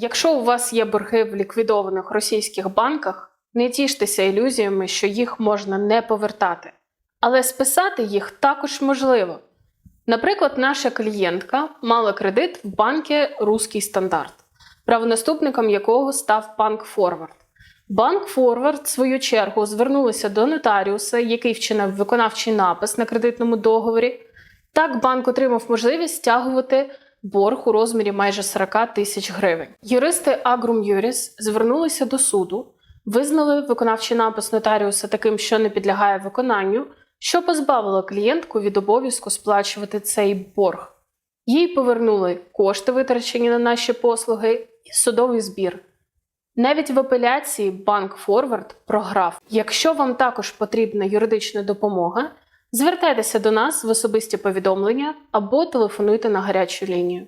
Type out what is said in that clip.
Якщо у вас є борги в ліквідованих російських банках, не тіштеся ілюзіями, що їх можна не повертати. Але списати їх також можливо. Наприклад, наша клієнтка мала кредит в банку Руський стандарт, правонаступником якого став банк Форвард. Банк Форвард, в свою чергу, звернулися до нотаріуса, який вчинив виконавчий напис на кредитному договорі. Так банк отримав можливість стягувати борг у розмірі майже 40 тисяч гривень. Юристи Агрум Юріс звернулися до суду, визнали виконавчий напис нотаріуса таким, що не підлягає виконанню, що позбавило клієнтку від обов'язку сплачувати цей борг. Їй повернули кошти, витрачені на наші послуги, і судовий збір. Навіть в апеляції банк Форвард програв. Якщо вам також потрібна юридична допомога, звертайтеся до нас в особисті повідомлення або телефонуйте на гарячу лінію.